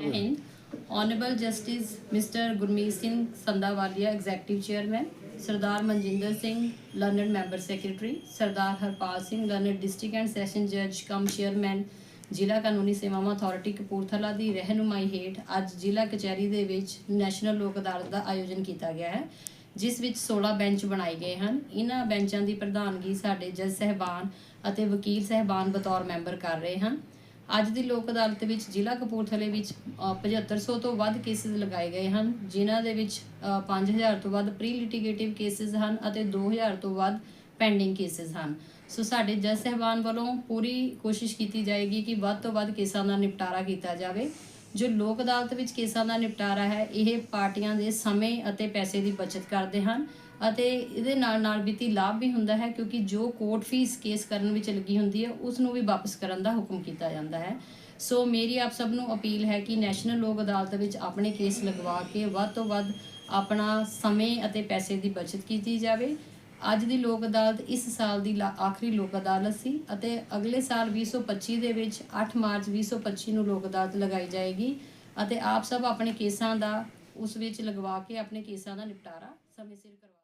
Hind honourable justice mister Gurmeet Singh Sandhawalia executive chairman Sardar Manjinder Singh learned member secretary Sardar Harpal Singh learned district and session ਜੱਜ cum chairman ਜ਼ਿਲ੍ਹਾ ਕਾਨੂੰਨੀ ਸੇਵਾਵਾਂ authority Kapurthala ਦੀ ਰਹਿਨੁਮਾਈ ਹੇਠ ਅੱਜ ਜ਼ਿਲ੍ਹਾ ਕਚਹਿਰੀ ਦੇ ਵਿੱਚ ਨੈਸ਼ਨਲ ਲੋਕ ਅਦਾਲਤ ਦਾ ਆਯੋਜਨ ਕੀਤਾ ਗਿਆ ਹੈ ਜਿਸ ਵਿੱਚ 16 ਬੈਂਚ ਬਣਾਏ ਗਏ ਹਨ ਇਹਨਾਂ ਬੈਂਚਾਂ ਦੀ ਪ੍ਰਧਾਨਗੀ ਸਾਡੇ ਜੱਜ ਸਹਿਬਾਨ ਅਤੇ ਵਕੀਲ ਸਹਿਬਾਨ ਬਤੌਰ ਮੈਂਬਰ ਕਰ ਰਹੇ ਹਨ ਅੱਜ ਦੀ ਲੋਕ ਅਦਾਲਤ ਵਿੱਚ ਜ਼ਿਲ੍ਹਾ ਕਪੂਰਥਲੇ ਵਿੱਚ ਅ, 7500 ਤੋਂ ਵੱਧ ਕੇਸਿਸ ਲਗਾਏ ਗਏ ਹਨ ਜਿਨ੍ਹਾਂ ਦੇ ਵਿੱਚ ਅ, 5000 ਤੋਂ ਵੱਧ ਪ੍ਰੀ ਲਿਟੀਗੇਟਿਵ ਕੇਸਿਸ ਹਨ ਅਤੇ 2000 ਤੋਂ ਵੱਧ ਪੈਂਡਿੰਗ ਕੇਸਿਸ ਹਨ। ਸੋ ਸਾਡੇ ਜੱਜ ਸਹਿਬਾਨ ਵੱਲੋਂ ਪੂਰੀ ਕੋਸ਼ਿਸ਼ ਕੀਤੀ ਜਾਏਗੀ ਕਿ ਵੱਧ ਤੋਂ ਵੱਧ ਕੇਸਾਂ ਦਾ ਨਿਪਟਾਰਾ ਕੀਤਾ ਜਾਵੇ। ਜੋ ਲੋਕ ਅਦਾਲਤ ਵਿੱਚ ਕੇਸਾਂ ਦਾ ਨਿਪਟਾਰਾ ਹੈ, ਇਹ ਪਾਰਟੀਆਂ ਦੇ ਸਮੇਂ ਅਤੇ ਪੈਸੇ ਦੀ ਬਚਤ ਕਰਦੇ ਹਨ ਅਤੇ ਇਹਦੇ ਨਾਲ ਨਾਲ ਵਿੱਤੀ ਲਾਭ ਵੀ ਹੁੰਦਾ ਹੈ ਕਿਉਂਕਿ ਜੋ ਕੋਰਟ ਫੀਸ ਕੇਸ ਕਰਨ ਵਿੱਚ ਲੱਗੀ ਹੁੰਦੀ ਹੈ, ਉਸ ਨੂੰ ਵੀ ਵਾਪਸ ਕਰਨ ਦਾ ਹੁਕਮ ਕੀਤਾ ਜਾਂਦਾ ਹੈ। ਸੋ ਮੇਰੀ ਆਪ ਸਭ ਨੂੰ ਅਪੀਲ ਹੈ ਕਿ ਨੈਸ਼ਨਲ ਲੋਕ ਅਦਾਲਤ ਵਿੱਚ ਆਪਣੇ ਕੇਸ ਲਗਵਾ ਕੇ ਵੱਧ ਤੋਂ ਵੱਧ ਆਪਣਾ ਸਮੇਂ ਅਤੇ ਪੈਸੇ ਦੀ ਬਚਤ ਕੀਤੀ ਜਾਵੇ। ਅੱਜ ਦੀ ਲੋਕ ਅਦਾਲਤ ਇਸ ਸਾਲ ਦੀ ਲਾ- ਆਖਰੀ ਲੋਕ ਅਦਾਲਤ ਸੀ ਅਤੇ ਅਗਲੇ ਸਾਲ 2025 ਦੇ ਵਿੱਚ 8 ਮਾਰਚ 2025 ਨੂੰ ਲੋਕ ਅਦਾਲਤ ਲਗਾਈ ਜਾਏਗੀ ਅਤੇ ਆਪ ਸਭ ਆਪਣੇ ਕੇਸਾਂ ਦਾ ਉਸ ਵਿੱਚ ਲਗਵਾ ਕੇ ਆਪਣੇ ਕੇਸਾਂ ਦਾ ਨਿਪਟਾਰਾ ਸਮੇਂ ਸਿਰ ਕਰਵਾ